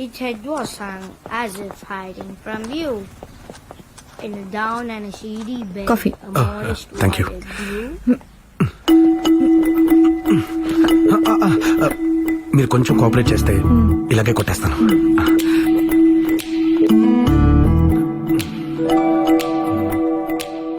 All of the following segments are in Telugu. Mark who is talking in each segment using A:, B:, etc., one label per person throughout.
A: Its head was hung as if hiding from view. In a down and a shady bed,
B: Coffee.
A: a
C: Oh,
A: modest
C: uh, thank you. మీరు కొంచెం కోఆపరేట్ చేస్తే ఇలాగే కొట్టేస్తాను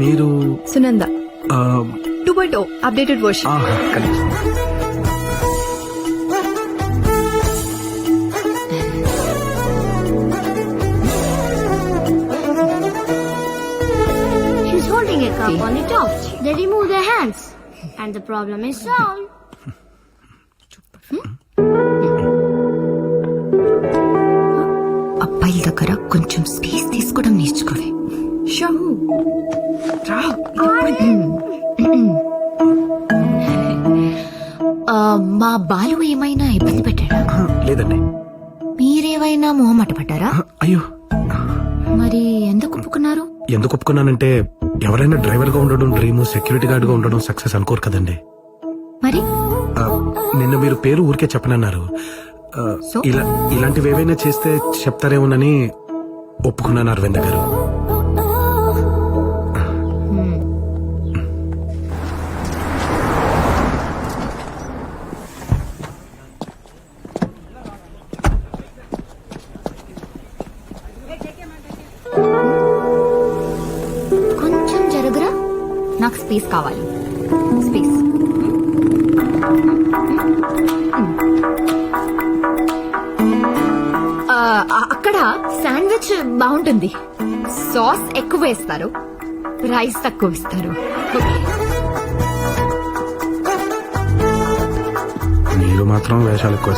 C: మీరు
B: Sunanda two point O updated version
A: cup on the top. They remove their hands, and the problem is solved.
D: అబ్బాయిల దగ్గర కొంచెం స్పేస్ తీసుకోవడం నేర్చుకోవే.
B: షో
D: ఆ, మా బాలు ఏమైనా ఇబ్బంది పెట్టాడా?
C: లేదండి.
D: మీరేమైనా మొహమాట పడ్డారా?
C: అయ్యో.
D: మరి ఎందుకు ఒప్పుకున్నారు?
C: ఎందుకు ఒప్పుకున్నానంటే ఎవరైనా డ్రైవర్గా ఉండడం డ్రీమ్ సెక్యూరిటీ గార్డ్గా ఉండడం సక్సెస్ అనుకోరు కదండి.
D: మరి?
C: ఆ, నిన్న మీరు పేరు ఊరికే చెప్పనన్నారు. ఆ? ఇలా ఇలాంటివి ఏవైనా చేస్తే చెప్తారేమోనని ఒప్పుకున్నాను అరవింద్ గారు.
D: స్పేస్ కావాలి. స్పేస్. అక్కడ శాండ్విచ్ బాగుంటుంది. సాస్ ఎక్కువ వేస్తారు. రైస్ తక్కువ ఇస్తారు
C: మీరు మాత్రం వేషాలు ఎక్కువ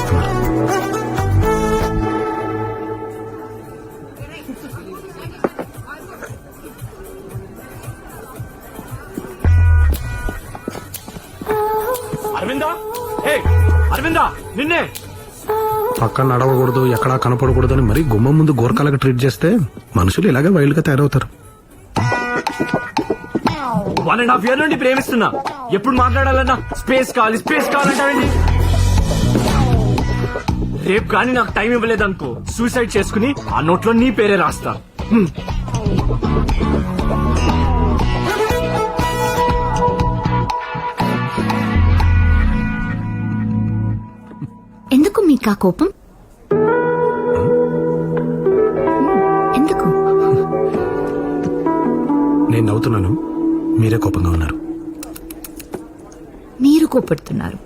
E: అరవిందా నిన్నే.
C: పక్కన నడవకూడదు ఎక్కడా కనపడకూడదు అని మరీ గుమ్మం ముందు గోరకాలకు ట్రీట్ చేస్తే మనుషులు ఇలాగే వైల్డ్గా తయారవుతారు
E: వన్ అండ్ హాఫ్ ఇయర్ నుండి ప్రేమిస్తున్నా. ఎప్పుడు మాట్లాడాలన్నా? స్పేస్ కావాలి స్పేస్ కావాలంటావేంటి రేపు కానీ నాకు టైం ఇవ్వలేదనుకో సూసైడ్ చేసుకుని ఆ నోట్లో నీ పేరే రాస్తా.
D: ఆ కోపం? ఎందుకు?
C: నేను నవ్వుతున్నాను. మీరే కోపంగా ఉన్నారు.
D: మీరు కోపడుతున్నారు.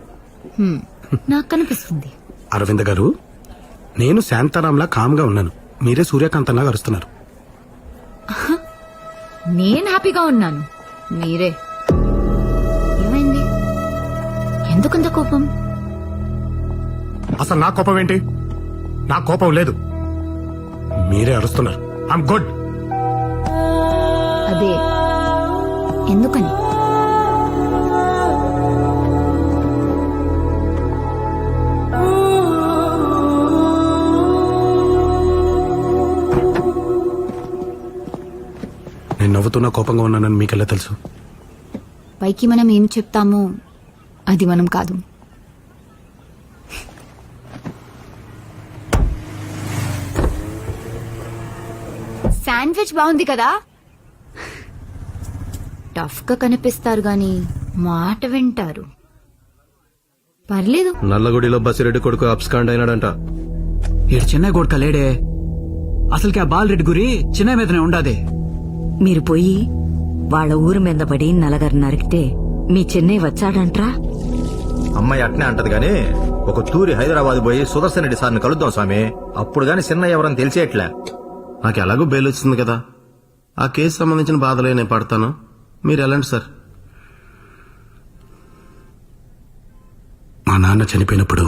D: హ్మ్, నాకు కనిపిస్తుంది.
C: అరవింద్ గారు నేను శాంతారాంలా కామ్గా ఉన్నాను. మీరే సూర్యకాంతంలా అరుస్తున్నారు.
D: నేను హ్యాపీగా ఉన్నాను. మీరే. ఏమైంది? ఎందుకంత కోపం?
C: అసలు నా కోపం ఏంటి? నా కోపం లేదు. మీరే అరుస్తున్నారు. ఐఎమ్ గుడ్
D: అదే. ఎందుకని?
C: నేను నవ్వుతున్నా కోపంగా ఉన్నానని మీకెలా తెలుసు?
D: పైకి మనం ఏం చెప్తామో అది మనం కాదు. శాండ్విచ్ బాగుంది కదా? టఫ్గా కనిపిస్తారు గాని మాట వింటారు. పర్లేదు.
F: నల్లగుడిలో బసిరెడ్డి కొడుకు అబ్స్కాండ్ అయినాడంట
G: ఈడు చెన్నై కొడుక లేడే. అసలుకి ఆ బాలరెడ్డి గురి చెన్నై మీదనే ఉండాది.
H: మీరు పోయి వాళ్ళ ఊరు మీద పడి నలగరు నరికితే మీ చెన్నై వచ్చాడంట్రా?
F: అమ్మాయి అట్నే అంటది గాని ఒక తూరి హైదరాబాద్ పోయి సుదర్శన్ రెడ్డి సార్ని కలుద్దాం స్వామి. అప్పుడు గాని చిన్న ఎవరని తెలిసేట్లే
I: నాకు ఎలాగో బెయిల్ వచ్చింది కదా. ఆ కేసు సంబంధించిన బాధలే నేను పడతాను. మీరు ఎలాంటి సార్.
C: మా నాన్న చనిపోయినప్పుడు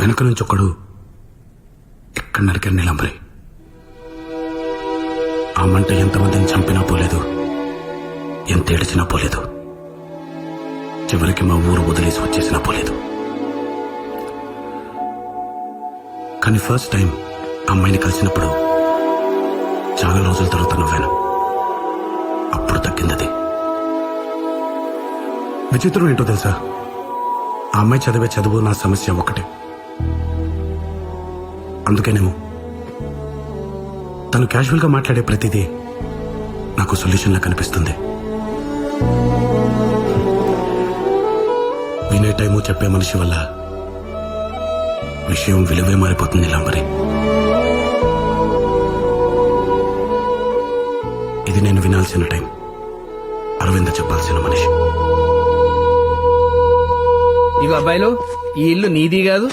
C: వెనక నుంచి ఒకడు ఎక్కడ నరికారు నీలంబరి? ఆ మంట ఎంతమందిని చంపినా పోలేదు ఎంత ఏడిచినా పోలేదు. చివరికి మా ఊరు వదిలేసి వచ్చేసినా పోలేదు. కానీ ఫస్ట్ టైం అమ్మాయిని కలిసినప్పుడు చాలా రోజుల తర్వాత నవ్వాను. అప్పుడు తగ్గిందది. విచిత్రం ఏంటో తెలుసా? ఆ అమ్మాయి చదివే చదువు నా సమస్య ఒకటే అందుకేనేమో తను క్యాజువల్గా మాట్లాడే ప్రతిదీ నాకు సొల్యూషన్లా కనిపిస్తుంది. వినే టైము చెప్పే మనిషి వల్ల విషయం విలువే మారిపోతుంది ఇలా నేను వినాల్సిన టైం. అరవింద చెప్పాల్సిన మనిషి.
J: ఇగో అబ్బాయిలు ఈ ఇల్లు నీది కాదు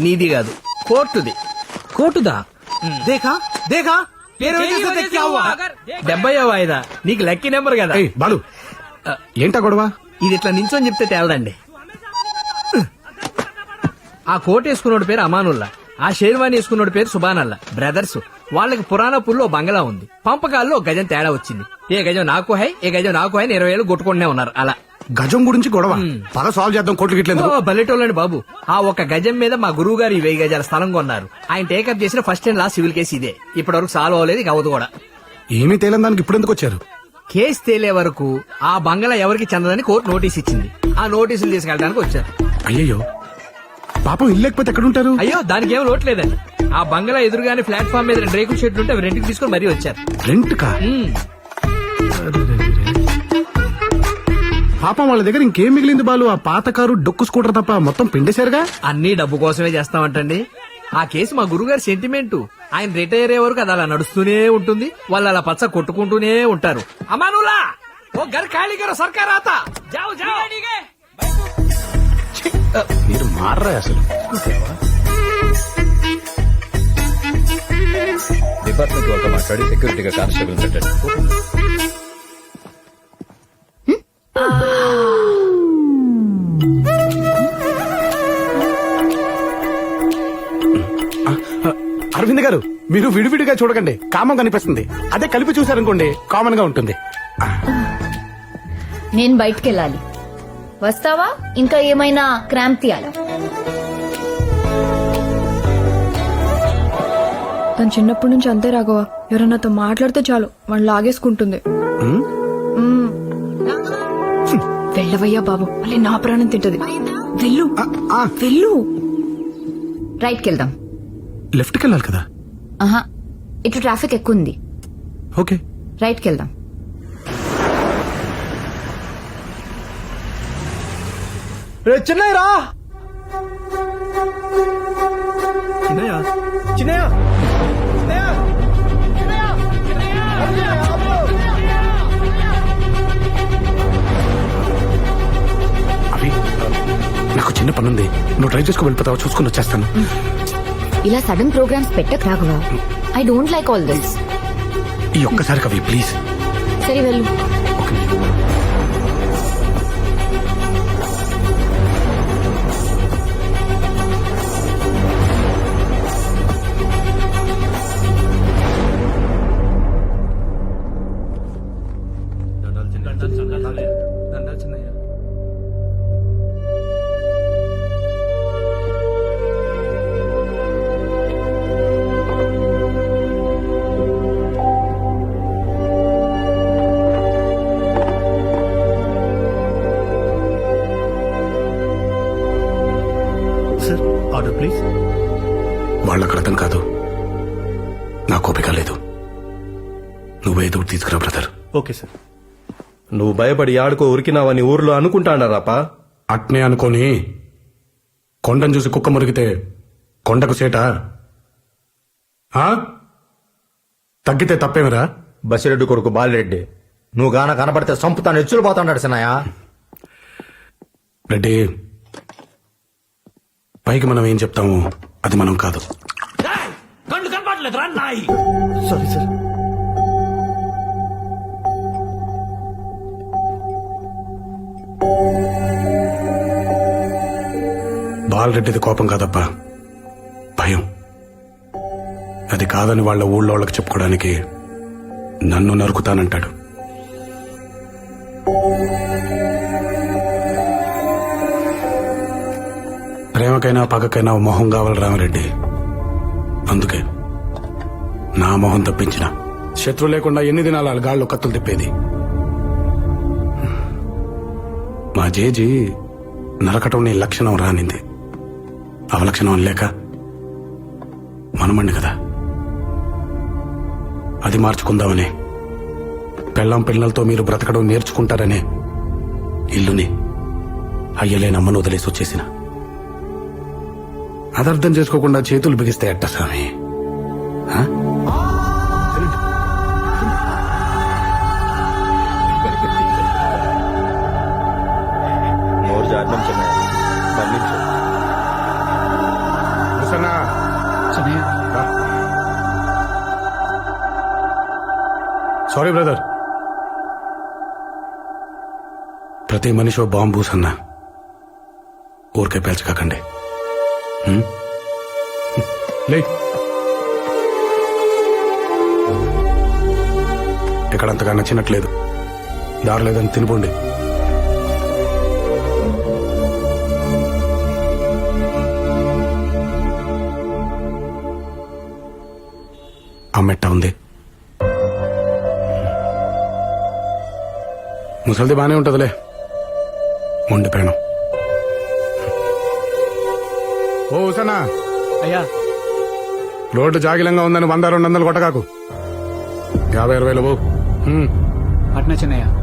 J: నీది కాదు. కోర్టుది.
E: కోటుదా దేఖా దేఖా
J: డెబ్బై వాయిదా? నీకు లక్కీ నెంబర్ కదా?
C: ఏయ్ బాలు. ఏంటా గొడవ?
J: ఇది ఇట్లా నించొని చెప్తే తేలదండి. ఆ కోట్ వేసుకున్నోడి పేరు అమానుల్లా. ఆ షేర్వాణి వేసుకున్నోడి పేరు సుబానల్లా బ్రదర్స్. వాళ్ళకి పురాణపూర్లో బంగళా ఉంది. పంపకాల్లో గజం తేడా వచ్చింది. ఏ గజం నాకు హై ఏ గజం నాకు హై ఇరవై ఏళ్ళు కొట్టుకుంటూనే ఉన్నారు. అలా.
C: గజం గురించి గొడవ. పద సాల్వ్ చేద్దాం కోట్లు గిట్లేదు
J: బల్లెటోళ్ళండి బాబు. ఆ ఒక గజం మీద మా గురువు గారు ఈ వెయ్యి గజాల స్థలం కొన్నారు. ఆయన టేకప్ చేసిన first and last civil case ఇదే. ఇప్పటి వరకు సాల్వ్ అవ్వలేదు ఇక అవ్వదు కూడా.
C: ఏమీ తేలని దానికి ఇప్పుడు ఎందుకు వచ్చారు?
J: కేసు తేలే వరకు ఆ బంగళా ఎవరికి చెందదని కోర్టు నోటీస్ ఇచ్చింది. ఆ నోటీసులు తీసుకెళ్ళడానికి వచ్చారు.
C: అయ్యయ్యో. పాపం ఇల్లు లేకపోతే ఎక్కడుంటారు?
J: అయ్యో దానికి ఏం లోటు లేదండి. ఆ బంగళా ఎదురుగానే ప్లాట్ఫామ్ మీద రెండు రేకుల షెడ్లు ఉంటే అవి రెంట్కి తీసుకొని మరీ వచ్చారు.
C: రెంట్ కా
J: ఉమ్.
C: పాపం వాళ్ళ దగ్గర ఇంకేం మిగిలింది బాలు? ఆ పాత కారు డొక్కు స్కూటర్ తప్ప మొత్తం పిండేశారుగా?
J: అన్ని డబ్బు కోసమే చేస్తామంటండి. ఆ కేసు మా గురుగారి సెంటిమెంట్. ఆయన రిటైర్ అయ్యే వరకు అది అలా నడుస్తూనే ఉంటుంది. వాళ్ళు అలా పచ్చ కొట్టుకుంటూనే ఉంటారు. అమానులా ఓ గర్ ఖాళీ కరో సర్కార్ ఆతా
C: మీరు మారరా అసలు.
F: డిపార్ట్మెంట్ వాళ్ళతో మాట్లాడి సెక్యూరిటీగా కానిస్టేబుల్ పెట్టండి.
C: అరవింద్ గారు మీరు విడివిడిగా చూడకండి. కామం కనిపిస్తుంది. అదే కలిపి చూసారనుకోండి కామన్గా ఉంటుంది.
D: నేను బయటికి వెళ్ళాలి వస్తావా? ఇంకా ఏమైనా క్రాంప్ తీయాలా?
B: తను చిన్నప్పటి నుంచి అంతే రాఘవ. ఎవరన్నాతో మాట్లాడితే చాలు వాళ్ళు లాగేసుకుంటుంది. మ్మ్. వెళ్ళవయ్యా బాబు మళ్ళీ నా ప్రాణం తింటది. వెళ్ళు. వెళ్ళు
D: రైట్కి వెళ్దాం
C: లెఫ్ట్కి వెళ్ళాలి కదా?
D: ఆహా ఇటు ట్రాఫిక్ ఎక్కువ ఉంది
C: ఓకే.
D: రైట్కి వెళ్దాం
E: చిన్నయ్య రా! చిన్నయ్య చిన్నయ్య!
C: నాకు చిన్న పని ఉంది నువ్వు డ్రైవ్ చేసుకుని వెళ్ళిపోతావా? చూసుకుని వచ్చేస్తాను.
D: ఇలా sudden programs పెట్టక్ Raghava. I don't like all this
C: ఈ ఒక్కసారి కవి ప్లీజ్
D: సరే వెళ్ళు.
C: ఓకే.
E: సార్
C: వాళ్ళకి అర్థం కాదు. నాకు ఓపిక లేదు. నువ్వే ఎదురు తీసుకురా బ్రదర్.
I: Okay sir. నువ్వు భయపడి ఆడుకో ఉరికినావని ఊర్లో అనుకుంటాడారాపా
C: అట్నే అనుకోని కొండను చూసి కుక్క మురిగితే కొండకు సేట? ఆ? తగ్గితే తప్పేమిరా?
F: బసిరెడ్డి కొడుకు బాలిరెడ్డి. నువ్వు గాన కనపడితే సంపుతాను ఎచ్చులు పోతాడు సినాయ
C: రెడ్డి పైకి మనం ఏం చెప్తాము? అది మనం కాదు.
E: కళ్ళు కనపడలేదు రా నాయి! సారీ సార్
C: బాలరెడ్డిది కోపం కాదబ్బా. భయం. అది కాదని వాళ్ళ ఊళ్ళో వాళ్ళకి చెప్పుకోవడానికి నన్ను నరుకుతానంటాడు. ప్రేమకైనా పగకైనా ఓ మొహం కావాలి రామిరెడ్డి. అందుకే నా మొహం తప్పించిన. శత్రు లేకుండా ఎన్ని దినాలు గాళ్ళు కత్తులు తిప్పేది? మా జేజీ నరకటం నీ లక్షణం రానింది. అవలక్షణం లేక మనమండి కదా. అది మార్చుకుందామని. పెళ్ళాం పిల్లలతో మీరు బ్రతకడం నేర్చుకుంటారనే ఇల్లుని అయ్యలేని అమ్మను వదిలేసి వచ్చేసిన. అదర్థం చేసుకోకుండా చేతులు బిగిస్తే ఎట్ట స్వామి? Sorry brother. ప్రతి మనిషి ఓ బాంబు పూసన్నా ఊరికే పేల్చకాకండి. హ్మ్? లే. ఎక్కడంతగా నచ్చినట్లేదు. దారలేదని తినిపోండి అమ్మెట్ట ఉంది. ముసలిది బానే ఉంటుందిలే. ఉండిపోయాను ఓ ఉసనా
E: అయ్యా.
C: రోడ్డు జాగిలంగా ఉందని వంద రెండు వందలు కొట్టగాకు. యాభై హ్మ్.
G: అట్నా చిన్నయ్య.